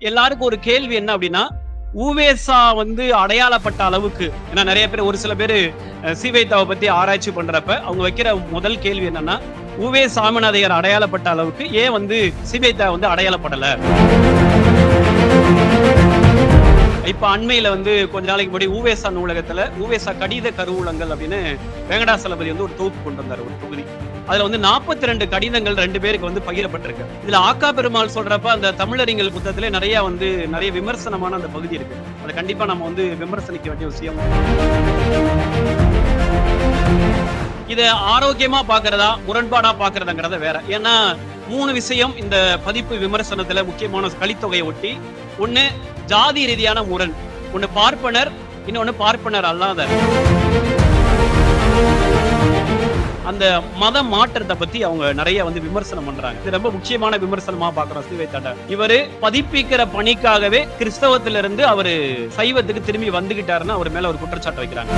எல்லாருக்கும் ஒரு கேள்வி என்ன அப்படின்னா ஊவேசா வந்து அடையாளப்பட்ட அளவுக்கு ஏன்னா நிறைய பேர் ஒரு சில பேர் சிவைத்தாவை பத்தி ஆராய்ச்சி பண்றப்ப அவங்க வைக்கிற முதல் கேள்வி என்னன்னா ஊவே சாமிநாதையர் அடையாளப்பட்ட அளவுக்கு ஏன் வந்து சீவைத்தா வந்து அடையாளப்படல? இப்ப அண்மையில வந்து கொஞ்ச நாளைக்கு முன்னாடி ஊவேசா நூலகத்துல ஊவேசா கடித கருவூலங்கள் அப்படின்னு வெங்கடாசலபதி வந்து ஒரு தொகுப்பு கொண்டு வந்தார் ஒரு தொகுதி. அதுல வந்து 42 ரெண்டு கடிதங்கள் ரெண்டு பேருக்கு வந்து பகிரப்பட்டிருக்கு. இதுல ஆக்கா பெருமாள் சொல்றப்ப அந்த தமிழறிஞர் புத்தகத்திலே நிறைய வந்து நிறைய விமர்சனமான அந்த பகுதி இருக்கு. அதை கண்டிப்பா நம்ம வந்து விமர்சனிக்க வேண்டிய விஷயம். இதை ஆரோக்கியமா பாக்குறதா முரண்பாடா பாக்குறதாங்கிறத வேற. ஏன்னா மூணு விஷயம் இந்த பதிப்பு விமர்சனத்துல முக்கியமான கலித்தொகையை ஒட்டி. ஒண்ணு ஜாதி ரீதியான முரண். ஒண்ணு பார்ப்பனர் இன்னொன்னு பார்ப்பனர் அல்லாத அந்த மத மாற்றத்தை பத்தி அவங்க நிறைய வந்து விமர்சனம் பண்றாங்க. இது ரொம்ப முக்கியமான விமர்சனமா பாக்குறோம் சீவைத்தாண்ட இவரு பதிப்பிக்கிற பணிக்காகவே கிறிஸ்தவத்துல இருந்து அவரு சைவத்துக்கு திரும்பி வந்துகிட்டாருன்னு அவர் மேல ஒரு குற்றச்சாட்டு வைக்கிறாங்க.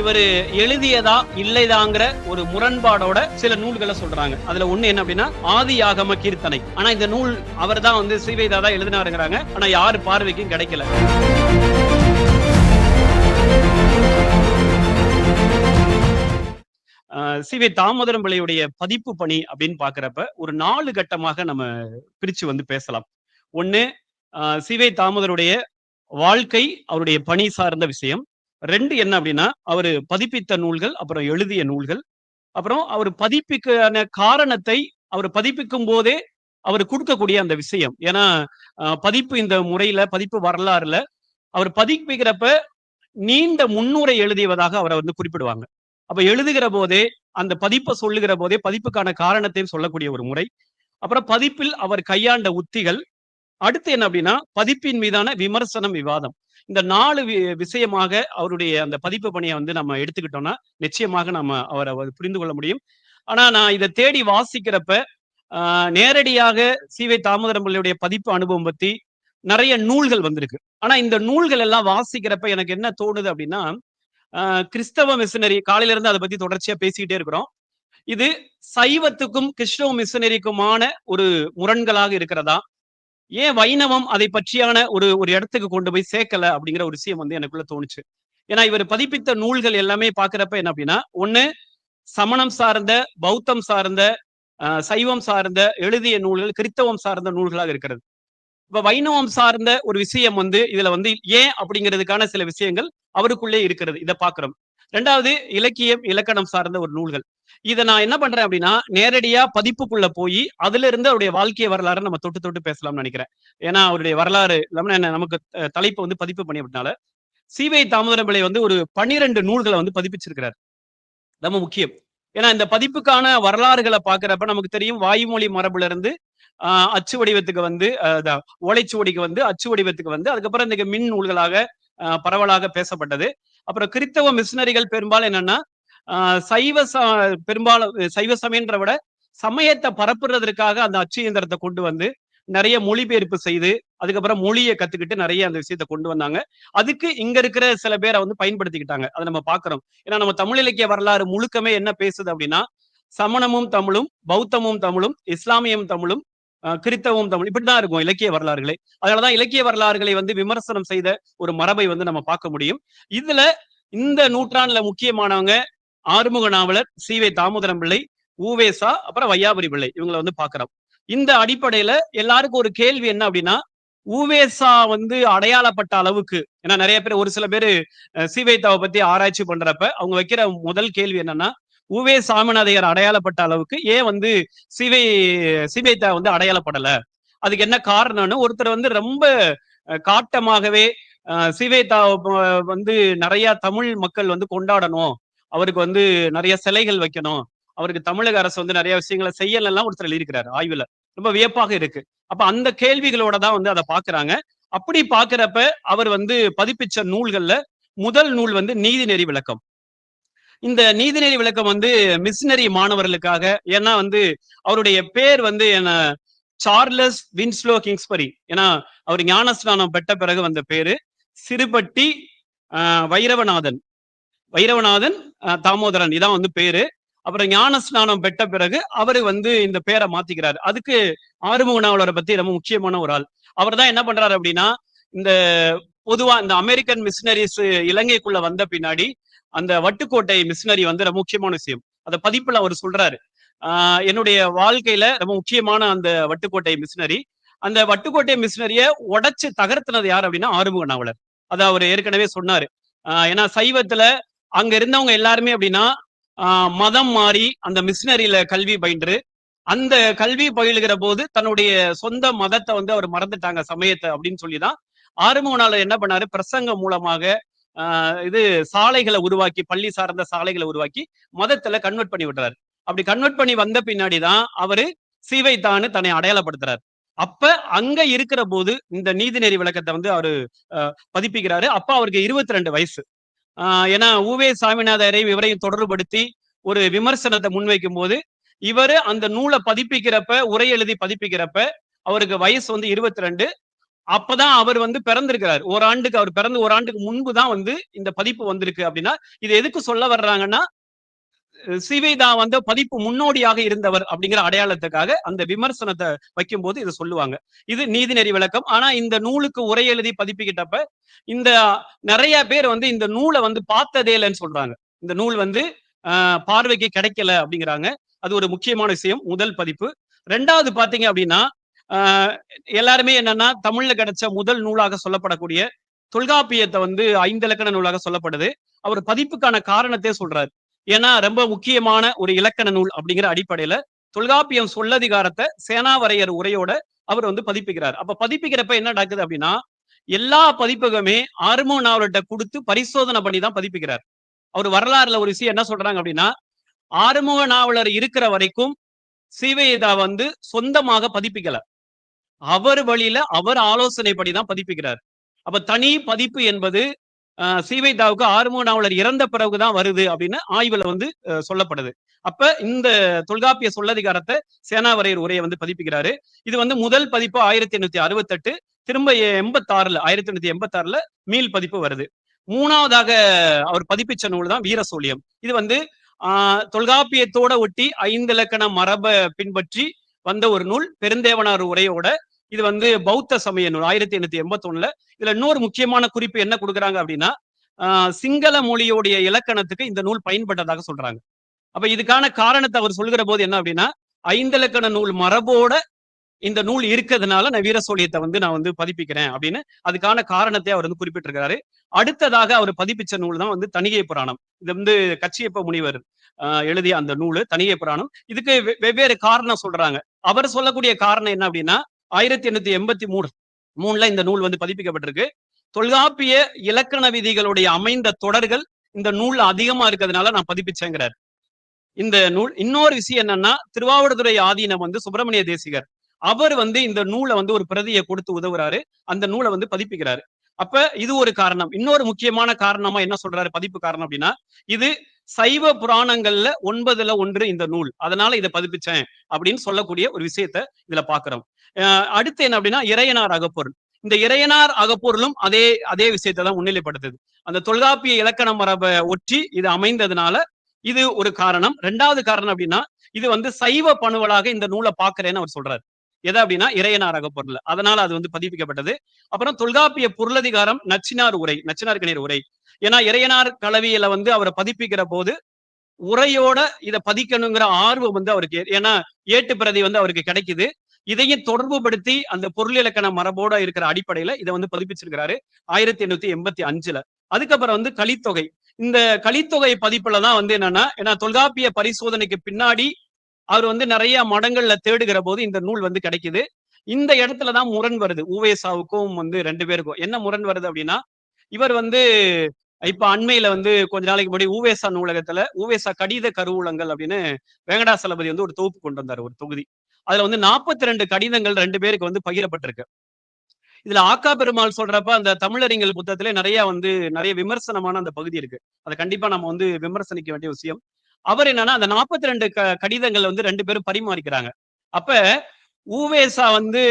இவரு எழுதியதா இல்லைதாங்கிற ஒரு முரண்பாடோட சில நூல்களை சொல்றாங்க. அதுல ஒண்ணு என்ன அப்படின்னா ஆதி ஆகம கீர்த்தனை. ஆனா இந்த நூல் அவர் தான் வந்து ஸ்ரீவைதா தான் எழுதினாருங்கிறாங்க. ஆனா யாரு பார்வைக்கும் கிடைக்கல. சிவை தாமோதரம் பிள்ளையுடைய பதிப்பு பணி அப்படின்னு பாக்குறப்ப ஒரு நாலு கட்டமாக நம்ம பிரிச்சு வந்து பேசலாம். ஒண்ணு சிவை தாமோதருடைய வாழ்க்கை அவருடைய பணி சார்ந்த விஷயம். ரெண்டு என்ன அப்படின்னா அவர் பதிப்பித்த நூல்கள் அப்புறம் எழுதிய நூல்கள். அப்புறம் அவர் பதிப்பிக்கான காரணத்தை அவர் பதிப்பிக்கும் போதே அவர் கொடுக்கக்கூடிய அந்த விஷயம். ஏன்னா பதிப்பு இந்த முறையில பதிப்பு வரலாறுல அவர் பதிப்பிக்கிறப்ப நீண்ட முன்னுரை எழுதியவதாக அவரை வந்து குறிப்பிடுவாங்க. அப்ப எழுதுகிற போதே அந்த பதிப்பை சொல்லுகிற போதே பதிப்புக்கான காரணத்தையும் சொல்லக்கூடிய ஒரு முறை. அப்புறம் பதிப்பில் அவர் கையாண்ட உத்திகள். அடுத்து என்ன அப்படின்னா பதிப்பின் மீதான விமர்சனம் விவாதம். இந்த நாலு விஷயமாக அவருடைய அந்த பதிப்பு பணியை வந்து நம்ம எடுத்துக்கிட்டோம்னா நிச்சயமாக நம்ம அவரை புரிந்து கொள்ள முடியும். ஆனா நான் இதை தேடி வாசிக்கிறப்ப நேரடியாக சிவை தாமோதரம் பிள்ளையுடைய பதிப்பு அனுபவம் பத்தி நிறைய நூல்கள் வந்திருக்கு. ஆனா இந்த நூல்கள் எல்லாம் வாசிக்கிறப்ப எனக்கு என்ன தோணுது அப்படின்னா கிறிஸ்தவ மிஷினரி காலையில இருந்து அதை பத்தி தொடர்ச்சியா பேசிக்கிட்டே இருக்கிறோம். இது சைவத்துக்கும் கிறிஸ்தவ மிஷினரிக்குமான ஒரு முரண்களாக இருக்கிறதா? ஏன் வைணவம் அதை பற்றியான ஒரு ஒரு இடத்துக்கு கொண்டு போய் சேர்க்கல அப்படிங்கிற ஒரு விஷயம் வந்து எனக்குள்ள தோணுச்சு. ஏன்னா இவர் பதிப்பித்த நூல்கள் எல்லாமே பாக்குறப்ப என்ன அப்படின்னா ஒண்ணு சமணம் சார்ந்த பௌத்தம் சார்ந்த சைவம் சார்ந்த எழுதிய நூல்கள் கிறித்தவம் சார்ந்த நூல்களாக இருக்கிறது. இப்ப வைணவம் சார்ந்த ஒரு விஷயம் வந்து இதுல வந்து ஏன் அப்படிங்கிறதுக்கான சில விஷயங்கள் அவருக்குள்ளே இருக்கிறது. இதை பாக்குறோம் ரெண்டாவது இலக்கியம் இலக்கணம் சார்ந்த ஒரு நூல்கள். இதை நான் என்ன பண்றேன் அப்படின்னா நேரடியா பதிப்புக்குள்ள போய் அதுல இருந்து அவருடைய வாழ்க்கை வரலாறு நம்ம தொட்டு தொட்டு பேசலாம்னு நினைக்கிறேன். ஏன்னா அவருடைய வரலாறு இல்லாம நமக்கு தலைப்பை வந்து பதிப்பு பண்ணி அப்படின்னால சிவை தாமோதரம் பிள்ளை வந்து ஒரு பன்னிரெண்டு நூல்களை வந்து பதிப்பிச்சிருக்கிறார். ரொம்ப முக்கியம். ஏன்னா இந்த பதிப்புக்கான வரலாறுகளை பாக்குறப்ப நமக்கு தெரியும் வாய்மொழி மரபுல இருந்து அச்சு வடிவத்துக்கு வந்து ஓலைச்சுவடிக்கு வந்து அச்சு வடிவத்துக்கு வந்து அதுக்கப்புறம் இந்த மின் நூல்களாக பரவலாக பேசப்பட்டது. அப்புறம் கிறித்தவ மிஷினரிகள் பெரும்பாலும் என்னன்னா சைவ பெரும்பாலும் சைவ சமயன்ற விட சமயத்தை பரப்புறதற்காக அந்த அச்சு இயந்திரத்தை கொண்டு வந்து நிறைய மொழிபெயர்ப்பு செய்து அதுக்கப்புறம் மொழியை கத்துக்கிட்டு நிறைய அந்த விஷயத்த கொண்டு வந்தாங்க. அதுக்கு இங்க இருக்கிற சில பேரை வந்து பயன்படுத்திக்கிட்டாங்க. அதை நம்ம பாக்குறோம் ஏன்னா நம்ம தமிழ் இலக்கிய வரலாறு முழுக்கமே என்ன பேசுது அப்படின்னா சமணமும் தமிழும் பௌத்தமும் தமிழும் இஸ்லாமியம் தமிழும் கிறித்தவம் தமிழ் இப்படிதான் இருக்கும் இலக்கிய வரலாறுகளை. அதனாலதான் இலக்கிய வரலாறுகளை வந்து விமர்சனம் செய்த ஒரு மரபை வந்து நம்ம பார்க்க முடியும். இதுல இந்த நூற்றாண்டுல முக்கியமானவங்க ஆறுமுக நாவலர் சி. வே. தாமோதரம் பிள்ளை ஊவேசா அப்புறம் வையாபுரி பிள்ளை இவங்களை வந்து பாக்குறோம் இந்த அடிப்படையில எல்லாருக்கும் ஒரு கேள்வி என்ன அப்படின்னா ஊவேசா வந்து அடையாளப்பட்ட அளவுக்கு ஏன்னா நிறைய பேர் ஒரு சில பேர் சிவைத்தாவை பத்தி ஆராய்ச்சி பண்றப்ப அவங்க வைக்கிற முதல் கேள்வி என்னன்னா உவே சாமிநாதையர் அடையாளப்பட்ட அளவுக்கு ஏன் வந்து சிவை சிவைத்தா வந்து அடையாளப்படல. அதுக்கு என்ன காரணம்னு ஒருத்தர் வந்து ரொம்ப காட்டமாகவே சிவேதா வந்து நிறைய தமிழ் மக்கள் வந்து கொண்டாடணும். அவருக்கு வந்து நிறைய சிலைகள் வைக்கணும். அவருக்கு தமிழக அரசு வந்து நிறைய விஷயங்களை செய்யலாம் ஒருத்தர் எழுதியிருக்கிறாரு ஆய்வுல. ரொம்ப வியப்பாக இருக்கு. அப்ப அந்த கேள்விகளோட தான் வந்து அதை பாக்குறாங்க. அப்படி பாக்குறப்ப அவர் வந்து பதிப்பிச்ச நூல்கள்ல முதல் நூல் வந்து நீதி நெறி விளக்கம். இந்த நீதிநெறி விளக்கம் வந்து மிஷினரி மாணவர்களுக்காக ஏன்னா வந்து அவருடைய பேர் வந்து என்ன சார்லஸ் வின்ஸ்லோ கிங்ஸ்பரி. ஏன்னா அவர் ஞானஸ்நானம் பெற்ற பிறகு வந்த பேரு. சிறுபட்டி வைரவநாதன். வைரவநாதன் தாமோதரன் இதான் வந்து பேரு. அப்புறம் ஞான ஸ்நானம் பெற்ற பிறகு அவரு வந்து இந்த பேரை மாத்திக்கிறாரு. அதுக்கு ஆறுமுக நாவலரை பத்தி ரொம்ப முக்கியமான ஒரு ஆள். அவர் தான் என்ன பண்றாரு அப்படின்னா இந்த பொதுவா இந்த அமெரிக்கன் மிஷினரிஸ் இலங்கைக்குள்ள வந்த பின்னாடி அந்த வட்டுக்கோட்டை மிஷினரி வந்து ரொம்ப முக்கியமான விஷயம். அந்த பதிப்புல அவர் சொல்றாரு. ஆஹ் என்னுடைய வாழ்க்கையில ரொம்ப முக்கியமான அந்த வட்டுக்கோட்டை மிஷினரி அந்த வட்டுக்கோட்டை மிஷினரிய உடைச்சு தகர்த்தினது யார் அப்படின்னா ஆறுமுக நாவலர் அதை அவர் ஏற்கனவே சொன்னாரு. ஆஹ் ஏன்னா சைவத்துல அங்க இருந்தவங்க எல்லாருமே அப்படின்னா ஆஹ் மதம் மாறி அந்த மிஷினரியில கல்வி பயின்று அந்த கல்வி பயிலுகிற போது தன்னுடைய சொந்த மதத்தை வந்து அவர் மறந்துட்டாங்க சமயத்தை அப்படின்னு சொல்லிதான் ஆறுமுக என்ன பண்ணாரு? பிரசங்கம் மூலமாக இது சாலைகளை உருவாக்கி பள்ளி சார்ந்த சாலைகளை உருவாக்கி மதத்துல கன்வெர்ட் பண்ணி விடுறாரு. அப்படி கன்வெர்ட் பண்ணி வந்த பின்னாடிதான் அவரு சீவைத்தான்னு தன்னை அடையாளப்படுத்துறாரு. அப்ப அங்க இருக்கிற போது இந்த நீதிநெறி விளக்கத்தை வந்து அவரு பதிப்பிக்கிறாரு. அப்ப அவருக்கு இருபத்தி ரெண்டு வயசு. ஆஹ் ஏன்னா ஊவே சாமிநாதரையும் இவரையும் தொடர்புபடுத்தி ஒரு விமர்சனத்தை முன்வைக்கும் போது இவரு அந்த நூலை பதிப்பிக்கிறப்ப உரை எழுதி பதிப்பிக்கிறப்ப அவருக்கு வயசு வந்து இருபத்தி ரெண்டு அப்பதான் அவர் வந்து பிறந்திருக்கிறார். ஒரு ஆண்டுக்கு அவர் பிறந்து ஒரு ஆண்டுக்கு முன்பு தான் வந்து இந்த பதிப்பு வந்திருக்கு அப்படின்னா இது எதுக்கு சொல்ல வர்றாங்கன்னா சிவைதா வந்து பதிப்பு முன்னோடியாக இருந்தவர் அப்படிங்கிற அடையாளத்துக்காக அந்த விமர்சனத்தை வைக்கும்போது இதை சொல்லுவாங்க. இது நீதிநெறி விளக்கம். ஆனா இந்த நூலுக்கு உரை எழுதி பதிப்பிக்கிட்டப்ப இந்த நிறைய பேர் வந்து இந்த நூலை வந்து பார்த்ததே இல்லைன்னு சொல்றாங்க. இந்த நூல் வந்து ஆஹ் பார்வைக்கு கிடைக்கல அப்படிங்கிறாங்க. அது ஒரு முக்கியமான விஷயம். முதல் பதிப்பு. ரெண்டாவது பாத்தீங்க அப்படின்னா எல்லாருமே என்னன்னா தமிழ்ல கிடைச்ச முதல் நூலாக சொல்லப்படக்கூடிய தொல்காப்பியத்தை வந்து ஐந்திலக்கண நூலாக சொல்லப்படுது. அவர் பதிப்புக்கான காரணத்தை சொல்றாரு. ஏன்னா ரொம்ப முக்கியமான ஒரு இலக்கண நூல் அப்படிங்கிற அடிப்படையில தொல்காப்பியம் சொல்லதிகாரத்தை சேனாவரையர் உரையோட அவர் வந்து பதிப்பிக்கிறார். அப்ப பதிப்பிக்கிறப்ப என்ன நடக்குது அப்படின்னா எல்லா பதிப்பகமே ஆறுமுக நாவல்கிட்ட கொடுத்து பரிசோதனை பண்ணி தான் பதிப்பிக்கிறார். அவர் வரலாறுல ஒரு விஷயம் என்ன சொல்றாங்க அப்படின்னா ஆறுமுக நாவலர் இருக்கிற வரைக்கும் சீவைதா வந்து சொந்தமாக பதிப்பிக்கல. அவர் வழியில அவர் ஆலோசனைப்படி தான் பதிப்பிக்கிறார். அப்ப தனி பதிப்பு என்பது சீவைதாவுக்கு ஆறுமுக நாவலர் இறந்த பிறகுதான் வருது அப்படின்னு ஆய்வுல வந்து சொல்லப்படுது. அப்ப இந்த தொல்காப்பிய சொல்லதிகாரத்தை சேனாவரையர் உரையை வந்து பதிப்பிக்கிறாரு. இது வந்து முதல் பதிப்பு ஆயிரத்தி எண்ணூத்தி அறுபத்தெட்டு திரும்ப எண்பத்தாறுல ஆயிரத்தி எண்ணூத்தி எண்பத்தாறுல மீள் பதிப்பு வருது. மூணாவதாக அவர் பதிப்பிச்ச நூல் தான் வீரசோழியம். இது வந்து ஆஹ் தொல்காப்பியத்தோட ஒட்டி ஐந்து இலக்கண மரபை பின்பற்றி வந்த ஒரு நூல் பெருந்தேவனார் உரையோட இது வந்து பௌத்த சமய நூல் ஆயிரத்தி எண்ணூத்தி எண்பத்தி ஒண்ணுல இதுல இன்னொரு முக்கியமான குறிப்பு என்ன கொடுக்குறாங்க அப்படின்னா சிங்கள மொழியோடைய இலக்கணத்துக்கு இந்த நூல் பயன்பட்டதாக சொல்றாங்க. அப்ப இதுக்கான காரணத்தை அவர் சொல்கிற போது என்ன அப்படின்னா ஐந்திலக்கண நூல் மரபோட இந்த நூல் இருக்கிறதுனால நான் வீரசோழியத்தை வந்து நான் வந்து பதிப்பிக்கிறேன் அப்படின்னு அதுக்கான காரணத்தை அவர் வந்து குறிப்பிட்டிருக்கிறாரு. அடுத்ததாக அவர் பதிப்பிச்ச நூல் தான் வந்து தனிகை புராணம். இது வந்து கச்சியப்ப முனிவர் ஆஹ் எழுதிய அந்த நூல் தனிகை புராணம். இதுக்கு வெவ்வேறு காரணம் சொல்றாங்க. அவர் சொல்லக்கூடிய காரணம் என்ன அப்படின்னா ஆயிரத்தி எண்ணூத்தி எண்பத்தி மூணு மூணுல இந்த நூல் வந்து பதிப்பிக்கப்பட்டிருக்கு. தொல்காப்பிய இலக்கண விதிகளுடைய அமைந்த தொடர்கள் இந்த நூல் அதிகமா இருக்கிறதுனால நான் பதிப்பிச்சேங்கிறார். இந்த நூல் இன்னொரு விஷயம் என்னன்னா திருவாவடுதுறை ஆதீனம் வந்து சுப்பிரமணிய தேசிகர். அவர் வந்து இந்த நூலை வந்து ஒரு பிரதியை கொடுத்து உதவுறாரு. அந்த நூலை வந்து பதிப்பிக்கிறாரு. அப்ப இது ஒரு காரணம். இன்னொரு முக்கியமான காரணமா என்ன சொல்றாரு? பதிப்பு காரணம் அப்படின்னா இது சைவ புராணங்கள்ல ஒன்பதுல ஒன்று இந்த நூல். அதனால இதை பதிப்பிச்சேன் அப்படின்னு சொல்லக்கூடிய ஒரு விஷயத்த இதுல பாக்குறோம். அஹ் அடுத்து என்ன அப்படின்னா இறையனார் அகப்பொருள். இந்த இறையனார் அகப்பொருளும் அதே அதே விஷயத்தை தான் முன்னிலைப்படுத்துது. அந்த தொல்காப்பிய இலக்கண மரபை ஒற்றி இது அமைந்ததுனால இது ஒரு காரணம். ரெண்டாவது காரணம் அப்படின்னா இது வந்து சைவ பணுவலாக இந்த நூலை பாக்குறேன்னு அவர் சொல்றாரு. எதை அப்படின்னா இறையனார் அகப்பொருள் அதனால அது வந்து பதிப்பிக்கப்பட்டது. அப்புறம் தொல்காப்பிய பொருளதிகாரம் நச்சினார் உரை நச்சினார் கணீர் உரை. ஏன்னா இறையனார் கலவியில வந்து அவரை பதிப்பிக்கிற போது உரையோட இதை பதிக்கணுங்கிற ஆர்வம் வந்து அவருக்கு ஏன்னா ஏட்டு பிரதி வந்து அவருக்கு கிடைக்குது. இதையும் தொடர்புபடுத்தி அந்த பொருள் இலக்கண மரபோட இருக்கிற அடிப்படையில இதை வந்து பதிப்பிச்சிருக்கிறாரு ஆயிரத்தி எண்ணூத்தி எண்பத்தி அஞ்சுல. அதுக்கப்புறம் வந்து கலித்தொகை. இந்த கலித்தொகை பதிப்புல தான் வந்து என்னன்னா ஏன்னா தொல்காப்பிய பரிசோதனைக்கு பின்னாடி அவர் வந்து நிறைய மடங்கள்ல தேடுகிற போது இந்த நூல் வந்து கிடைக்குது. இந்த இடத்துலதான் முரண் வருது. ஊவேசாவுக்கும் வந்து ரெண்டு பேருக்கும். என்ன முரண் வருது அப்படின்னா இவர் வந்து இப்ப அண்மையில வந்து கொஞ்ச நாளைக்கு முன்னாடி ஊவேசா நூலகத்துல ஊவேசா கடித கருவூலங்கள் அப்படின்னு வெங்கடாசலபதி வந்து ஒரு தொகுப்பு கொண்டு வந்தாரு ஒரு தொகுதி. அதுல வந்து நாற்பத்தி ரெண்டு கடிதங்கள் ரெண்டு பேருக்கு வந்து பகிரப்பட்டிருக்கு. இதுல ஆக்கா பெருமாள் சொல்றப்ப அந்த தமிழறிஞர் புத்தகத்திலே நிறைய வந்து நிறைய விமர்சனமான அந்த பகுதி இருக்கு. அதை கண்டிப்பா நம்ம வந்து விமர்சனிக்க வேண்டிய விஷயம். அவர் என்னன்னா அந்த நாற்பத்தி ரெண்டு கடிதங்கள் வந்து ரெண்டு பேரும் பரிமாறிக்கிறாங்க. அப்ப ஊவேசா வந்து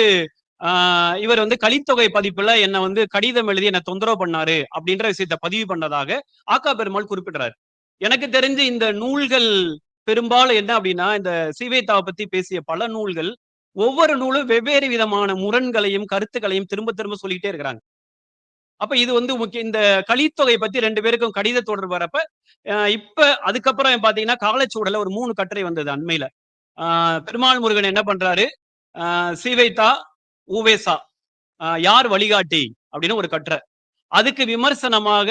ஆஹ் இவர் வந்து கலித்தொகை பதிப்புல என்னை வந்து கடிதம் எழுதி என்ன தொந்தரவு பண்ணாரு அப்படின்ற விஷயத்த பதிவு பண்ணதாக ஆக்கா பெருமாள் குறிப்பிடுறாரு. எனக்கு தெரிஞ்சு இந்த நூல்கள் பெரும்பாலும் என்ன அப்படின்னா இந்த சீவேதாவை பத்தி பேசிய பல நூல்கள் ஒவ்வொரு நூலும் வெவ்வேறு விதமான முரண்களையும் கருத்துக்களையும் திரும்ப திரும்ப சொல்லிக்கிட்டே இருக்கிறாங்க. அப்ப இது வந்து முக்கிய இந்த கலித்தொகை பத்தி ரெண்டு பேருக்கும் கடித தொடர்பு வரப்ப அஹ் இப்ப அதுக்கப்புறம் பாத்தீங்கன்னா காலச்சூடல ஒரு மூணு கட்டுரை வந்தது அண்மையில. ஆஹ் பெருமாள் முருகன் என்ன பண்றாரு? ஆஹ் சீவைத்தா ஊவேசா யார் வழிகாட்டி? அப்படின்னு ஒரு கட்டுரை. அதுக்கு விமர்சனமாக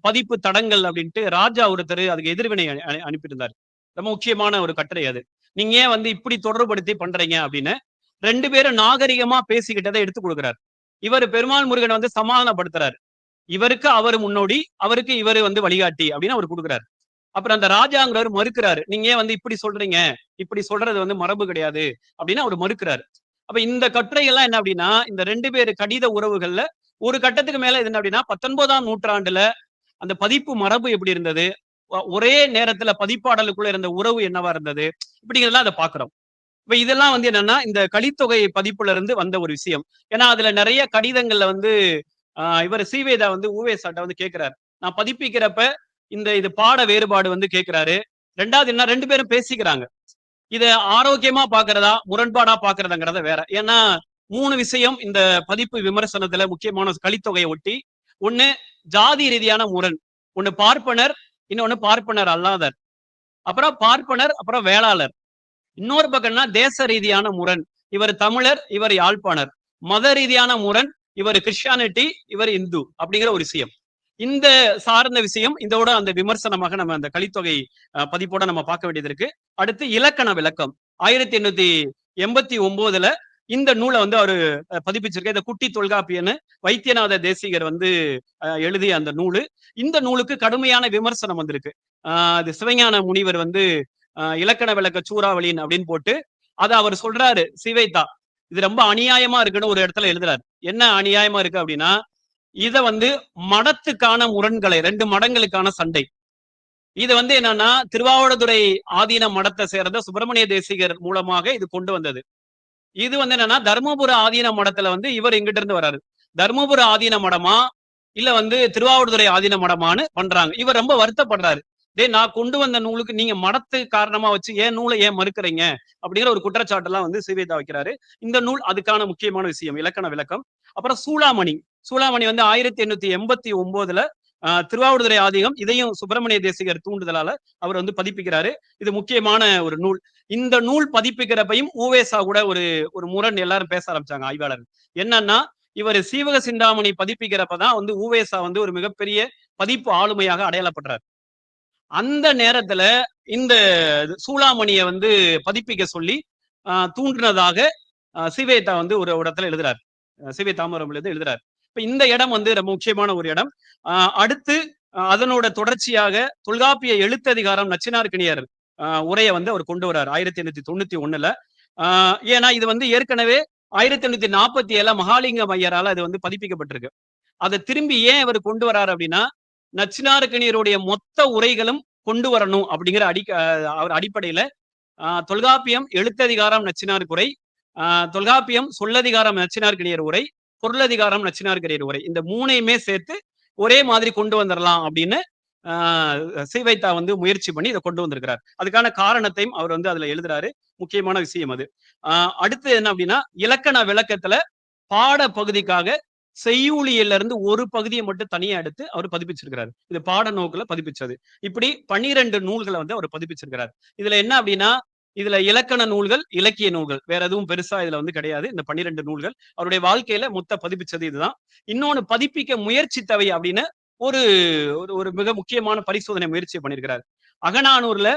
பதிப்பு தடங்கள் அப்படின்ட்டு ராஜா ஒருத்தர் அதுக்கு எதிர்வினை அனுப்பியிருந்தார். ரொம்ப முக்கியமான ஒரு கட்டுரை அது. நீங்க ஏன் வந்து இப்படி தொடர்புபடுத்தி பண்றீங்க அப்படின்னு ரெண்டு பேரும் நாகரிகமா பேசிக்கிட்டதை எடுத்து கொடுக்குறாரு. இவர் பெருமாள் முருகன் வந்து சமாதானப்படுத்துறாரு. இவருக்கு அவர் முன்னோடி அவருக்கு இவர் வந்து வழிகாட்டி அப்படின்னு அவர் கொடுக்குறாரு. அப்புறம் அந்த ராஜாங்கிறவர் மறுக்கிறாரு. நீங்க ஏன் வந்து இப்படி சொல்றீங்க? இப்படி சொல்றது வந்து மரபு கிடையாது அப்படின்னு அவர் மறுக்கிறாரு. அப்ப இந்த கட்டுரைகள்லாம் என்ன அப்படின்னா இந்த ரெண்டு பேர் கடித உறவுகள்ல ஒரு கட்டத்துக்கு மேல என்ன அப்படின்னா பத்தொன்பதாம் நூற்றாண்டுல அந்த பதிப்பு மரபு எப்படி இருந்தது? ஒரே நேரத்துல பதிப்பாடலுக்குள்ள இருந்த உறவு என்னவா இருந்தது? இப்படிங்கிறதெல்லாம் அதை பாக்குறோம் இப்ப இதெல்லாம் வந்து என்னன்னா இந்த கலித்தொகை பதிப்புல இருந்து வந்த ஒரு விஷயம். ஏன்னா அதுல நிறைய கடிதங்கள்ல வந்து ஆஹ் இவர் சீவேதா வந்து ஊவேசாட்ட வந்து கேட்கிறாரு நான் பதிப்பிக்கிறப்ப இந்த இது பாட வேறுபாடு வந்து கேட்கிறாரு ரெண்டாவது என்ன ரெண்டு பேரும் பேசிக்கிறாங்க. இத ஆரோக்கியமா பாக்குறதா முரண்பாடா பாக்குறதாங்கிறத வேற. ஏன்னா மூணு விஷயம் இந்த பதிப்பு விமர்சனத்துல முக்கியமான கலித்தொகையை ஒட்டி. ஒண்ணு ஜாதி ரீதியான முரண். ஒண்ணு பார்ப்பனர் இன்னொன்னு பார்ப்பனர் அல்லாதர். அப்புறம் பார்ப்பனர் அப்புறம் வேளாளர். இன்னொரு பக்கம்னா தேச ரீதியான முரண். இவர் தமிழர் இவர் யாழ்ப்பாணர். மத ரீதியான முரண் இவர் கிறிஸ்டியானிட்டி இவர் இந்து அப்படிங்கிற ஒரு விஷயம். இந்த சார்ந்த விஷயம் இதோட அந்த விமர்சனமாக நம்ம அந்த கலித்தொகை பதிப்போட நம்ம பார்க்க வேண்டியது இருக்கு. அடுத்து இலக்கண விளக்கம். ஆயிரத்தி எண்ணூத்தி எண்பத்தி ஒன்பதுல இந்த நூலை வந்து அவரு பதிப்பிச்சிருக்க இந்த குட்டி தொல்காப்பியன்னு வைத்தியநாத தேசிகர் வந்து அஹ், எழுதிய அந்த நூலு. இந்த நூலுக்கு கடுமையான விமர்சனம் வந்திருக்கு. ஆஹ் அது சிவஞான முனிவர் வந்து இலக்கண விளக்க சூறாவளின் அப்படின்னு போட்டு அதை அவர் சொல்றாரு சிவைத்தா இது ரொம்ப அநியாயமா இருக்குன்னு ஒரு இடத்துல எழுதுறாரு. என்ன அநியாயமா இருக்கு அப்படின்னா இத வந்து மடத்துக்கான முரண்களை ரெண்டு மடங்களுக்கான சண்டை. இது வந்து என்னன்னா திருவாவடுதுறை ஆதீன மடத்தை சேர்ந்த சுப்பிரமணிய தேசிகர் மூலமாக இது கொண்டு வந்தது. இது வந்து என்னன்னா தர்மபுர ஆதீன மடத்துல வந்து இவர் எங்கிட்ட இருந்து வராரு. தர்மபுர ஆதீன மடமா இல்ல வந்து திருவாவடுதுறை ஆதீன மடமான்னு பண்றாங்க. இவர் ரொம்ப வருத்தப்படுறாரு. டே நான் கொண்டு வந்த நூலுக்கு நீங்க மடத்து காரணமா வச்சு ஏன் நூலை ஏன் மறுக்கிறீங்க? அப்படிங்கிற ஒரு குற்றச்சாட்டெல்லாம் வந்து சிவேதா வைக்கிறாரு. இந்த நூல் அதுக்கான முக்கியமான விஷயம் இலக்கண விளக்கம். அப்புறம் சூளாமணி. சூளாமணி வந்து ஆயிரத்தி எண்ணூத்தி எண்பத்தி ஒன்பதுல ஆஹ் ஆதிகம் இதையும் சுப்பிரமணிய தேசிகர் தூண்டுதலால அவர் வந்து பதிப்பிக்கிறாரு. இது முக்கியமான ஒரு நூல். இந்த நூல் பதிப்பிக்கிறப்பையும் ஊவேசா கூட ஒரு ஒரு முரண் எல்லாரும் பேச ஆரம்பிச்சாங்க ஆய்வாளர் என்னன்னா இவர் சீவக சிந்தாமணி பதிப்பிக்கிறப்பதான் வந்து ஊவேசா வந்து ஒரு மிகப்பெரிய பதிப்பு ஆளுமையாக அடையாளப்படுறாரு. அந்த நேரத்துல இந்த சூளாமணியை வந்து பதிப்பிக்க சொல்லி ஆஹ் தூண்டினதாக சிவேதா வந்து ஒரு இடத்துல எழுதுறாரு. அஹ் சிவே தாமரம்ல இருந்து எழுதுறாரு. இப்ப இந்த இடம் வந்து ரொம்ப முக்கியமான ஒரு இடம். ஆஹ் அடுத்து அதனோட தொடர்ச்சியாக தொல்காப்பிய எழுத்ததிகாரம் நச்சினார்கிணியர் ஆஹ் உரையை வந்து அவர் கொண்டு வர்றார் ஆயிரத்தி எண்ணூத்தி தொண்ணூத்தி ஒண்ணுல. ஆஹ் ஏன்னா இது வந்து ஏற்கனவே ஆயிரத்தி எண்ணூத்தி நாற்பத்தி ஏழுல மகாலிங்கம் ஐயரால அது வந்து பதிப்பிக்கப்பட்டிருக்கு. அதை திரும்பி ஏன் அவர் கொண்டு வர்றாரு அப்படின்னா நச்சினார்கணியருடைய மொத்த உரைகளும் கொண்டு வரணும் அப்படிங்கிற அடி அவர் அடிப்படையில ஆஹ் தொல்காப்பியம் எழுத்ததிகாரம் நச்சினார் உரை ஆஹ் தொல்காப்பியம் சொல்லதிகாரம் நச்சினார்கணியர் உரை பொருளதிகாரம் நச்சினார்கணியர் உரை. இந்த மூணையுமே சேர்த்து ஒரே மாதிரி கொண்டு வந்துடலாம் அப்படின்னு ஆஹ் சீவைத்தா வந்து முயற்சி பண்ணி இதை கொண்டு வந்திருக்கிறார். அதுக்கான காரணத்தையும் அவர் வந்து அதுல எழுதுறாரு. முக்கியமான விஷயம் அது. ஆஹ் அடுத்து என்ன அப்படின்னா இலக்கண விளக்கத்துல பாட பகுதிக்காக செய்யூழியில இருந்து ஒரு பகுதியை மட்டும் தனியா எடுத்து அவர் பதிப்பிச்சிருக்கிறாரு. இது பாட நோக்குல பதிப்பிச்சது. இப்படி பன்னிரண்டு நூல்களை வந்து அவர் பதிப்பிச்சிருக்கிறார். இதுல என்ன அப்படின்னா இதுல இலக்கண நூல்கள் இலக்கிய நூல்கள். வேற எதுவும் பெருசா இதுல வந்து கிடையாது. இந்த பன்னிரண்டு நூல்கள். அவருடைய வாழ்க்கையில மொத்த பதிப்பிச்சது இதுதான். இன்னொன்னு பதிப்பிக்க முயற்சித்தவை அப்படின்னு ஒரு ஒரு ஒரு மிக முக்கியமான பரிசோதனை முயற்சியை பண்ணியிருக்கிறார் அகநானூர்ல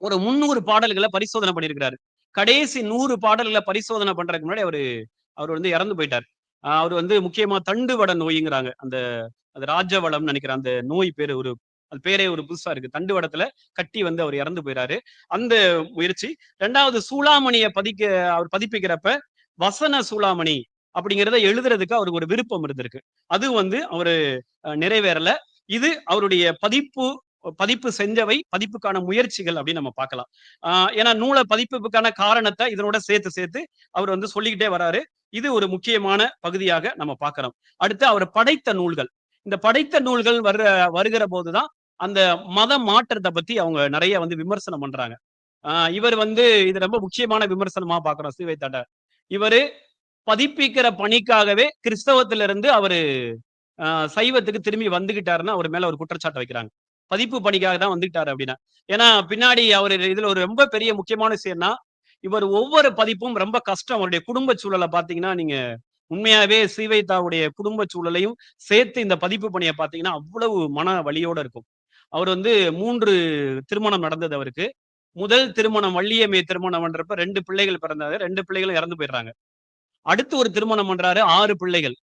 ஒரு முந்நூறு பாடல்களை பரிசோதனை பண்ணியிருக்கிறாரு கடைசி நூறு பாடல்களை பரிசோதனை பண்றதுக்கு முன்னாடி அவரு அவர் வந்து இறந்து போயிட்டார். அவர் வந்து முக்கியமா தண்டுவட நோய்ங்கிறாங்க. அந்த அந்த ராஜவளம் நினைக்கிறேன் அந்த நோய் பேரு ஒரு அது பேரே ஒரு புதுசா இருக்கு. தண்டுவடத்துல கட்டி வந்து அவர் இறந்து போயிறாரு. அந்த முயற்சி. ரெண்டாவது சூளாமணியை பதிக்க அவர் பதிப்பிக்கிறப்ப வசன சூளாமணி அப்படிங்கிறத எழுதுறதுக்கு அவருக்கு ஒரு விருப்பம் இருந்திருக்கு. அது வந்து அவரு நிறைவேறல. இது அவருடைய பதிப்பு பதிப்பு செஞ்சவை பதிப்புக்கான முயற்சிகள் அப்படின்னு நம்ம பார்க்கலாம். ஆஹ் ஏன்னா நூலை பதிப்புக்கான காரணத்தை இதனோட சேர்த்து சேர்த்து அவர் வந்து சொல்லிக்கிட்டே வராரு. இது ஒரு முக்கியமான பகுதியாக நம்ம பார்க்கிறோம். அடுத்து அவர் படைத்த நூல்கள். இந்த படைத்த நூல்கள் வர்ற வருகிற போதுதான் அந்த மத மாற்றத்தை பத்தி அவங்க நிறைய வந்து விமர்சனம் பண்றாங்க. ஆஹ் இவர் வந்து இது ரொம்ப முக்கியமான விமர்சனமா பாக்குறோம் சிவை தட இவரு பதிப்பிக்கிற பணிக்காகவே கிறிஸ்தவத்திலிருந்து அவரு ஆஹ் சைவத்துக்கு திரும்பி வந்துகிட்டாருன்னா அவர் மேல ஒரு குற்றச்சாட்டு வைக்கிறாங்க. பதிப்பு பணிக்காக தான் வந்துகிட்டாரு அப்படின்னா. ஏன்னா பின்னாடி அவர் இதுல ஒரு ரொம்ப பெரிய முக்கியமான விஷயம்னா இவர் ஒவ்வொரு பதிப்பும் ரொம்ப கஷ்டம். அவருடைய குடும்ப சூழலை பாத்தீங்கன்னா நீங்க உண்மையாவே சீவைத்தாவுடைய குடும்ப சூழலையும் சேர்த்து இந்த பதிப்பு பணியை பாத்தீங்கன்னா அவ்வளவு மன வலியோட இருக்கும். அவர் வந்து மூன்று திருமணம் நடந்தது அவருக்கு. முதல் திருமணம் வள்ளியம்மை திருமணம் பண்றப்ப ரெண்டு பிள்ளைகள் பிறந்தாரு ரெண்டு பிள்ளைகளும் இறந்து போயிடுறாங்க. அடுத்து ஒரு திருமணம் பண்றாரு ஆறு பிள்ளைகள்.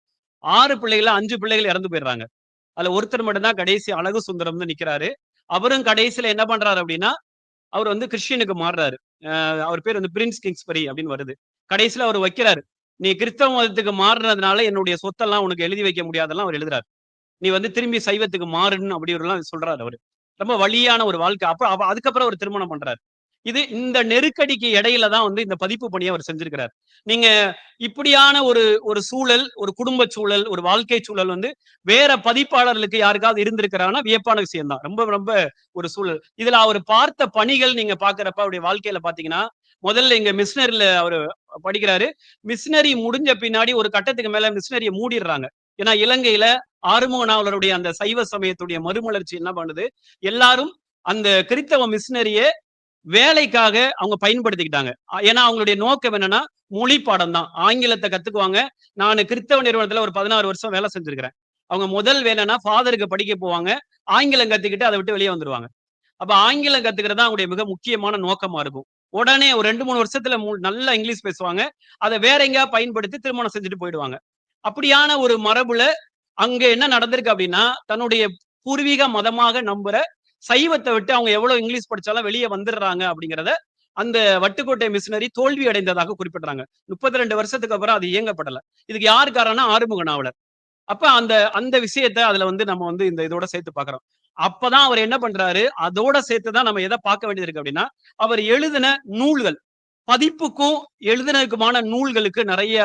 ஆறு பிள்ளைகள அஞ்சு பிள்ளைகள் இறந்து போயிடுறாங்க. அதுல ஒருத்தர் மட்டும்தான் கடைசி அழகு சுந்தரம்னு நிக்கிறாரு. அவரும் கடைசியில என்ன பண்றாரு அப்படின்னா அவர் வந்து கிறிஸ்டியனுக்கு மாறுறாரு. அவர் பேர் வந்து பிரின்ஸ் கிங்ஸ்பரி அப்படின்னு வருது. கடைசியில அவர் வைக்கிறாரு. நீ கிறிஸ்தவ மதத்துக்கு மாறுனதுனால என்னுடைய சொத்தெல்லாம் உனக்கு எழுதி வைக்க முடியாதெல்லாம் அவர் எழுதுறாரு. நீ வந்து திரும்பி சைவத்துக்கு மாறுன்னு அப்படி எல்லாம் சொல்றாரு அவரு. ரொம்ப வழியான ஒரு வாழ்க்கை. அப்புறம் அப்ப அதுக்கப்புறம் அவர் திருமணம் பண்றாரு. இது இந்த நெருக்கடிக்கு இடையில தான் வந்து இந்த பதிப்பு பணியை அவர் செஞ்சிருக்கிறார். நீங்க இப்படியான ஒரு ஒரு சூழல் ஒரு குடும்ப சூழல் ஒரு வாழ்க்கை சூழல் வந்து வேற பதிப்பாளர்களுக்கு யாருக்காவது இருந்திருக்கிறாங்கன்னா வியப்பான விஷயம் தான். ரொம்ப ரொம்ப ஒரு சூழல். இதுல அவர் பார்த்த பணிகள் நீங்க பாக்குறப்ப அவருடைய வாழ்க்கையில பாத்தீங்கன்னா முதல்ல இங்க மிஷினரியில அவர் படிக்கிறாரு. மிஷினரி முடிஞ்ச பின்னாடி ஒரு கட்டத்துக்கு மேல மிஷினரியை மூடிடுறாங்க. ஏன்னா இலங்கையில ஆறுமுகநாவலருடைய அந்த சைவ சமயத்துடைய மறுமலர்ச்சி என்ன பண்ணுது? எல்லாரும் அந்த கிறித்தவ மிஷினரியே வேலைக்காக அவங்க பயன்படுத்திக்கிட்டாங்க. ஏன்னா அவங்களுடைய நோக்கம் என்னன்னா மொழி பாடம் தான். ஆங்கிலத்தை கத்துக்குவாங்க. நான் கிறிஸ்தவ நிறுவனத்துல ஒரு பதினாறு வருஷம் வேலை செஞ்சிருக்கிறேன். அவங்க முதல் வேலைன்னா ஃபாதருக்கு படிக்க போவாங்க. ஆங்கிலம் கத்துக்கிட்டு அதை விட்டு வெளியே வந்துருவாங்க. அப்ப ஆங்கிலம் கத்துக்கிறது தான் அவங்களுடைய மிக முக்கியமான நோக்கமா இருக்கும். உடனே ஒரு ரெண்டு மூணு வருஷத்துல நல்லா இங்கிலீஷ் பேசுவாங்க. அதை வேற எங்கேயா பயன்படுத்தி திருமணம் செஞ்சுட்டு போயிடுவாங்க. அப்படியான ஒரு மரபுல அங்க என்ன நடந்திருக்கு அப்படின்னா தன்னுடைய பூர்வீக மதமாக நம்புற சைவத்தை விட்டு அவங்க எவ்வளவு இங்கிலீஷ் படிச்சாலும் வெளியே வந்துடுறாங்க அப்படிங்கிறத அந்த வட்டுக்கோட்டை மிஷினரி தோல்வி அடைந்ததாக குறிப்பிடுறாங்க. முப்பத்தி ரெண்டு வருஷத்துக்கு அப்புறம் அது இயங்கப்படல. இதுக்கு யாரு காரணம் ஆறுமுக நாவலர் அப்ப அந்த அந்த விஷயத்த அதுல வந்து நம்ம வந்து இந்த இதோட சேர்த்து பாக்குறோம் அப்பதான் அவர் என்ன பண்றாரு? அதோட சேர்த்துதான் நம்ம எதை பார்க்க வேண்டியது இருக்கு அப்படின்னா அவர் எழுதின நூல்கள் பதிப்புக்கும் எழுதினதுக்குமான நூல்களுக்கு நிறைய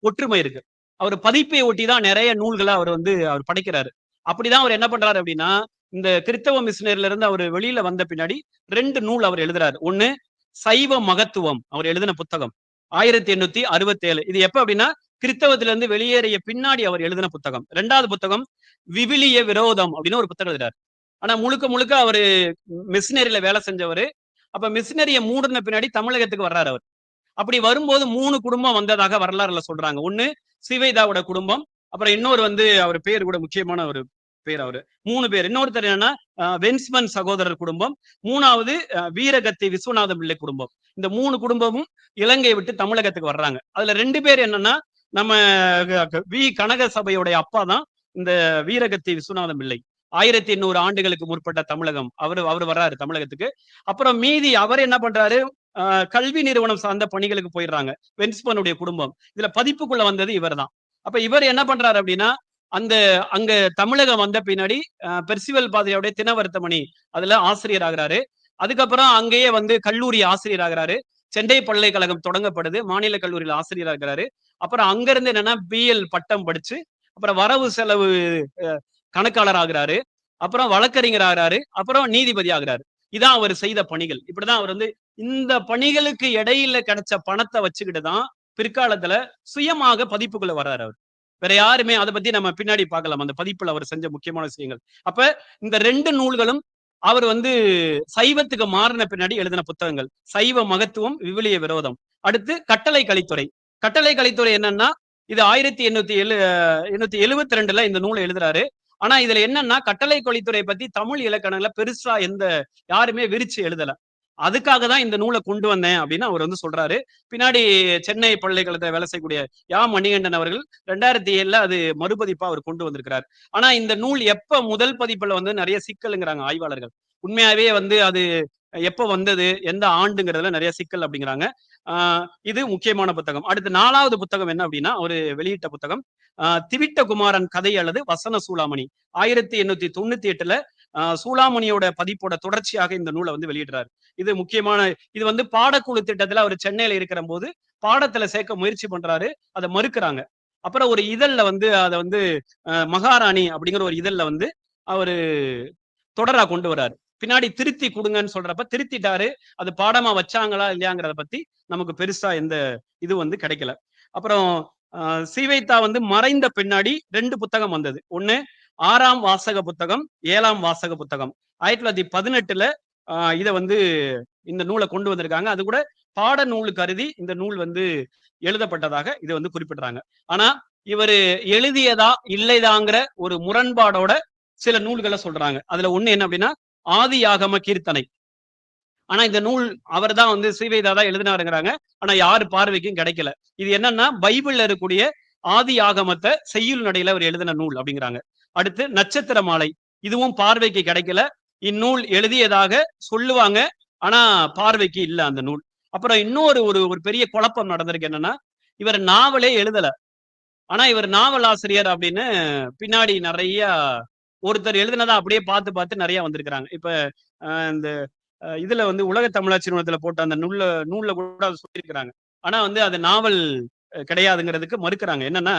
ஒற்றுமை இருக்கு. அவர் பதிப்பை ஒட்டி தான் நிறைய நூல்களை அவர் வந்து அவர் படைக்கிறாரு. அப்படிதான் அவர் என்ன பண்றாரு அப்படின்னா இந்த கிறித்தவ மிஷினரில இருந்து அவர் வெளியில வந்த பின்னாடி ரெண்டு நூல் அவர் எழுதுறாரு. ஒண்ணு சைவ மகத்துவம். அவர் எழுதின புத்தகம். ஆயிரத்தி எண்ணூத்தி அறுபத்தி ஏழு இது எப்ப அப்படின்னா கிறித்தவத்துல இருந்து வெளியேறிய பின்னாடி அவர் எழுதின புத்தகம். ரெண்டாவது புத்தகம் விவிலிய விரோதம் அப்படின்னு ஒரு புத்தகம் எழுதுறாரு. ஆனா முழுக்க முழுக்க அவரு மிஷினரியில வேலை செஞ்சவரு. அப்ப மிஷினரிய மூடின பின்னாடி தமிழகத்துக்கு வர்றாரு அவர். அப்படி வரும்போது மூணு குடும்பம் வந்ததாக வரலாறுல சொல்றாங்க. ஒண்ணு சிவைதாவோட குடும்பம். அப்புறம் இன்னொரு வந்து அவர் பேர் கூட முக்கியமான ஒரு பேர் அவரு. மூணு பேர். இன்னொருத்தர் என்னன்னா வென்ஸ்மன் சகோதரர் குடும்பம். மூணாவது வீரகத்தி விஸ்வநாத பிள்ளை குடும்பம். இந்த மூணு குடும்பமும் இலங்கை விட்டு தமிழகத்துக்கு வர்றாங்க. அதுல ரெண்டு பேர் என்னன்னா நம்ம வி கனக சபையுடைய அப்பா தான் இந்த வீரகத்தி விஸ்வநாதம் பிள்ளை. ஆயிரத்தி எண்ணூறு ஆண்டுகளுக்கு முற்பட்ட தமிழகம். அவரு அவர் வர்றாரு தமிழகத்துக்கு. அப்புறம் மீதி அவர் என்ன பண்றாரு? கல்வி நிறுவனம் சார்ந்த பணிகளுக்கு போயிடுறாங்க. வென்ஸ்பனுடைய குடும்பம். இதுல பதிப்புக்குள்ள வந்தது இவர் தான் அப்ப இவர் என்ன பண்றாரு அப்படின்னா அந்த அங்க தமிழகம் வந்த பின்னாடி பெர்சிவல் பாதிரியாவுடைய தினவர்த்தமணி அதுல ஆசிரியர் ஆகிறாரு அதுக்கப்புறம் அங்கேயே வந்து கல்லூரி ஆசிரியர் ஆகிறாரு சென்னை பல்கலைக்கழகம் தொடங்கப்படுது. மாநில கல்லூரியில் ஆசிரியர் ஆகிறாரு அப்புறம் அங்க இருந்து என்னன்னா பிஎல் பட்டம் படிச்சு அப்புறம் வரவு செலவு கணக்காளர் ஆகிறாரு அப்புறம் வழக்கறிஞர் ஆகிறாரு. அப்புறம் நீதிபதி ஆகிறாரு. இதான் அவர் செய்த பணிகள். இப்படிதான் அவர் வந்து இந்த பணிகளுக்கு இடையில கிடைச்ச பணத்தை வச்சுக்கிட்டு தான் பிற்காலத்துல சுயமாக பதிப்புக்குள்ள வர்றாரு அவர். வேற யாருமே அதை பத்தி நம்ம பின்னாடி பார்க்கலாம். அந்த பதிப்புல அவர் செஞ்ச முக்கியமான விஷயங்கள். அப்ப இந்த ரெண்டு நூல்களும் அவர் வந்து சைவத்துக்கு மாறின பின்னாடி எழுதின புத்தகங்கள். சைவ மகத்துவம் விவிலிய விரோதம். அடுத்து கட்டளை கலித்துறை. கட்டளை கலித்துறை என்னன்னா இது ஆயிரத்தி எண்ணூத்தி எழு எண்ணூத்தி எழுபத்தி ரெண்டுல இந்த நூலை எழுதுறாரு. ஆனா இதுல என்னன்னா கட்டளை கொலித்துறை பத்தி தமிழ் இலக்கணங்கள பெருசா எந்த யாருமே விரிச்சு எழுதல. அதுக்காக தான் இந்த நூலை கொண்டு வந்தேன் அப்படின்னு அவர் வந்து சொல்றாரு. பின்னாடி சென்னை பல்கலைக்கழகத்தை வேலை செய்யக்கூடிய யா மணிகண்டன் அவர்கள் ரெண்டாயிரத்தி ஏழுல அது மறுபதிப்பா அவர் கொண்டு வந்திருக்கிறார். ஆனா இந்த நூல் எப்ப முதல் பதிப்புல வந்து நிறைய சிக்கலுங்கிறாங்க ஆய்வாளர்கள். உண்மையாவே வந்து அது எப்ப வந்தது எந்த ஆண்டுங்கிறதுல நிறைய சிக்கல் அப்படிங்கிறாங்க. ஆஹ் இது முக்கியமான புத்தகம். அடுத்து நாலாவது புத்தகம் என்ன அப்படின்னா ஒரு வெளியிட்ட புத்தகம். திவிட்ட குமாரன் கதை அல்லது வசன சூளாமணி. ஆயிரத்தி எண்ணூத்தி தொண்ணூத்தி எட்டுல சூளாமணியோட பதிப்போட தொடர்ச்சியாக இந்த நூலை வந்து வெளியிடுறாரு. இது முக்கியமான இது வந்து பாடக்குழு திட்டத்துல அவர் சென்னையில இருக்கிற போது பாடத்துல சேர்க்க முயற்சி பண்றாரு அதை மறுக்கிறாங்க. அப்புறம் ஒரு இதழ்ல வந்து அதை வந்து மகாராணி அப்படிங்கிற ஒரு இதழ்ல வந்து அவரு தொடரா கொண்டு வராரு பின்னாடி திருத்தி கொடுங்கன்னு சொல்றப்ப திருத்திட்டாரு அது பாடமா வச்சாங்களா இல்லையாங்கிறத பத்தி நமக்கு பெருசா எந்த இது வந்து கிடைக்கல. அப்புறம் ஆஹ் சீவைத்தா வந்து மறைந்த பின்னாடி ரெண்டு புத்தகம் வந்தது. ஒண்ணு ஆறாம் வாசக புத்தகம் ஏழாம் வாசக புத்தகம். ஆயிரத்தி தொள்ளாயிரத்தி பதினெட்டுல ஆஹ் இதை வந்து இந்த நூலை கொண்டு வந்திருக்காங்க. அது கூட பாட நூல் கருதி இந்த நூல் வந்து எழுதப்பட்டதாக இதை வந்து குறிப்பிடுறாங்க. ஆனா இவர் எழுதியதா இல்லைதாங்கிற ஒரு முரண்பாடோட சில நூல்களை சொல்றாங்க. அதுல ஒண்ணு என்ன அப்படின்னா ஆதி ஆகம கீர்த்தனை. ஆனா இந்த நூல் அவர் தான் வந்து ஸ்ரீவேதா தான் எழுதினாருங்கிறாங்க. ஆனா யாரு பார்வைக்கும் கிடைக்கல. இது என்னன்னா பைபிள்ல இருக்கக்கூடிய ஆதி ஆகமத்தை செய்யுள் நடையில அவர் எழுதின நூல் அப்படிங்கிறாங்க. அடுத்து நட்சத்திர மாலை. இதுவும் பார்வைக்கு கிடைக்கல. இந்நூல் எழுதியதாக சொல்லுவாங்க. ஆனா பார்வைக்கு இல்ல அந்த நூல். அப்புறம் இன்னொரு ஒரு ஒரு பெரிய குழப்பம் நடந்திருக்கு என்னன்னா இவர் நாவலே எழுதல. ஆனா இவர் நாவல் ஆசிரியர் அப்படின்னு பின்னாடி நிறைய ஒருத்தர் எழுதினதா அப்படியே பார்த்து பார்த்து நிறைய வந்திருக்கிறாங்க. இப்ப இந்த இதுல வந்து உலக தமிழாட்சி நிறுவனத்துல போட்ட அந்த நூல்ல நூல்ல கூட சொல்லியிருக்கிறாங்க. ஆனா வந்து அது நாவல் கிடையாதுங்கிறதுக்கு மறுக்கிறாங்க. என்னன்னா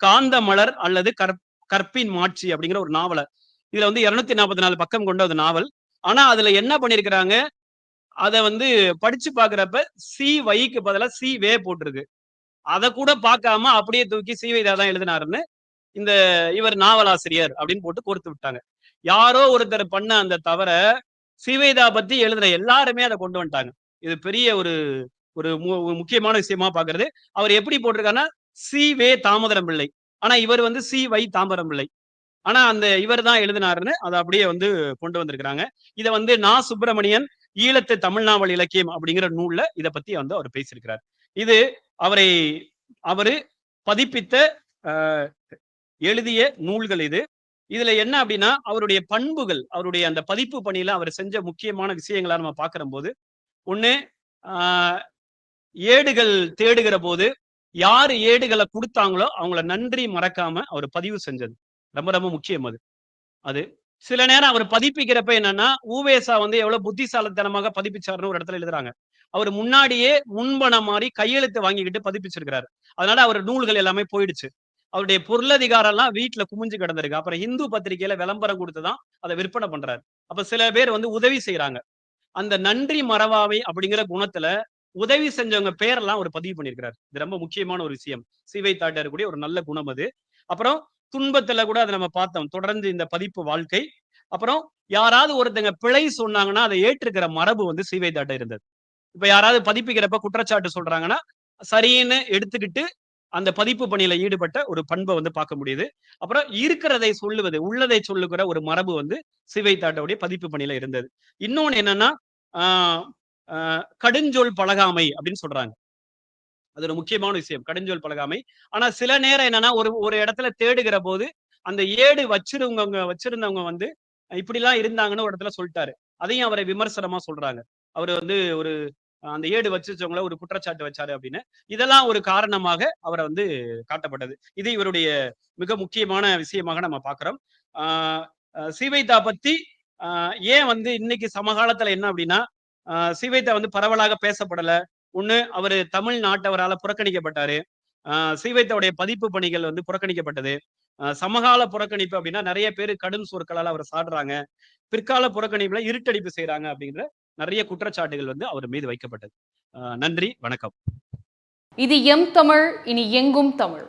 காந்த மலர் அல்லது கற் கற்பின் மாட்சி அப்படிங்கிற ஒரு நாவலை. இதுல வந்து இருநூத்தி நாற்பத்தி நாலு பக்கம் கொண்ட ஒரு நாவல். ஆனா அதுல என்ன பண்ணிருக்கிறாங்க? அத வந்து படிச்சு பாக்குறப்ப சி வைக்கு பதிலா சி வே போட்டிருக்கு. அத கூட பார்க்காம அப்படியே தூக்கி சீவைதா தான் எழுதினாருன்னு இந்த இவர் நாவலாசிரியர் அப்படின்னு போட்டு கோர்த்து விட்டாங்க. யாரோ ஒருத்தர் பண்ண அந்த தவற சிவைதா பத்தி எழுதுற எல்லாருமே அதை கொண்டு வந்துட்டாங்க. இது பெரிய ஒரு ஒரு மு- ஒரு முக்கியமான விஷயமா பாக்குறது. அவர் எப்படி போட்டிருக்காருன்னா சி வே தாமோதரம் பிள்ளை. ஆனா இவர் வந்து சி. வை. தாம்பரம் பிள்ளை ஆனா அந்த இவர் தான் எழுதினாருன்னு அதை அப்படியே வந்து கொண்டு வந்திருக்கிறாங்க. இதை வந்து நா. சுப்பிரமணியன் ஈழத்து தமிழ்நாவல் இலக்கியம் அப்படிங்கிற நூல்ல இதை பத்தி வந்து அவர் பேசியிருக்கிறார். இது அவரை அவரு பதிப்பித்த ஆஹ், எழுதிய நூல்கள் இது. இதுல என்ன அப்படின்னா அவருடைய பண்புகள் அவருடைய அந்த பதிப்பு பணியில அவர் செஞ்ச முக்கியமான விஷயங்களா நம்ம பாக்குற போது ஒண்ணு ஆஹ், ஏடுகள் தேடுகிற போது யாரு ஏடுகளை கொடுத்தாங்களோ அவங்கள நன்றி மறக்காம அவர் பதிவு செஞ்சது. ரொம்ப ரொம்ப முக்கியம் அது. அது சில நேரம் அவர் பதிப்பிக்கிறப்ப என்னன்னா ஊவேசா வந்து எவ்வளவு புத்திசாலித்தனமாக பதிப்பிச்சாருன்னு ஒரு இடத்துல எழுதுறாங்க. அவர் முன்னாடியே முன்பணம் மாதிரி கையெழுத்து வாங்கிக்கிட்டு பதிப்பிச்சிருக்கிறாரு. அதனால அவர் நூல்கள் எல்லாமே போயிடுச்சு. அவருடைய பொருளதிகாரம் எல்லாம் வீட்டுல குமிஞ்சு கிடந்திருக்கு. அப்புறம் இந்து பத்திரிகையில விளம்பரம் கொடுத்துதான் அதை விற்பனை பண்றாரு. அப்ப சில பேர் வந்து உதவி செய்யறாங்க அந்த நன்றி மறவாமை அப்படிங்கிற குணத்துல உதவி செஞ்சவங்க பேரெல்லாம் அவர் பதிவு பண்ணியிருக்கிறார். இது ரொம்ப முக்கியமான ஒரு விஷயம். சிவை தாட்டர் கூடிய ஒரு நல்ல குணம் அது. அப்புறம் துன்பத்துல கூட அதை நம்ம பார்த்தோம். தொடர்ந்து இந்த பதிப்பு வாழ்க்கை. அப்புறம் யாராவது ஒருத்தங்க பிழை சொன்னாங்கன்னா அதை ஏற்றுக்கிற மரபு வந்து சிவை தாட்ட இருந்தது. இப்ப யாராவது பதிப்பிக்கிறப்ப குற்றச்சாட்டு சொல்றாங்கன்னா சரின்னு எடுத்துக்கிட்டு அந்த பதிப்பு பணியில ஈடுபட்ட ஒரு பண்பை வந்து பார்க்க முடியுது. அப்புறம் இருக்கிறதை சொல்லுவது உள்ளதை சொல்லுகிற ஒரு மரபு வந்து சிவை தாட்டவுடைய பதிப்பு பணியில இருந்தது. இன்னொன்னு என்னன்னா ஆஹ் கடுஞ்சொல் பழகாமை அப்படின்னு சொல்றாங்க. அது ஒரு முக்கியமான விஷயம் கடுஞ்சொல் பழகாமை. ஆனா சில நேரம் என்னன்னா ஒரு ஒரு இடத்துல தேடுகிற போது அந்த ஏடு வச்சிருந்தவங்க வச்சிருந்தவங்க வந்து இப்படிலாம் இருந்தாங்கன்னு ஒரு இடத்துல சொல்லிட்டாரு. அதையும் அவரை விமர்சனமா சொல்றாங்க. அவர் வந்து ஒரு அந்த ஏடு வச்சிருச்சவங்கள ஒரு குற்றச்சாட்டு வச்சாரு அப்படின்னு. இதெல்லாம் ஒரு காரணமாக அவரை வந்து காட்டப்பட்டது. இது இவருடைய மிக முக்கியமான விஷயமாக நம்ம பாக்குறோம் ஆஹ் சீவைதா பத்தி ஆஹ், ஏன் வந்து இன்னைக்கு சமகாலத்துல என்ன அப்படின்னா சீவைத்தா வந்து பரவலாக பேசப்படல. ஒண்ணு அவரு தமிழ் நாட்டவரால புறக்கணிக்கப்பட்டாரு. ஆஹ் சீவைத்தாவுடைய பதிப்பு பணிகள் வந்து புறக்கணிக்கப்பட்டது. ஆஹ் சமகால புறக்கணிப்பு அப்படின்னா நிறைய பேர் கடும் சொற்களால் அவர் சாடுறாங்க. பிற்கால புறக்கணிப்புல இருட்டடிப்பு செய்யறாங்க அப்படிங்கிற நிறைய குற்றச்சாட்டுகள் வந்து அவர் மீது வைக்கப்பட்டது. ஆஹ் நன்றி வணக்கம். இது எம் தமிழ் இனி எங்கும் தமிழ்.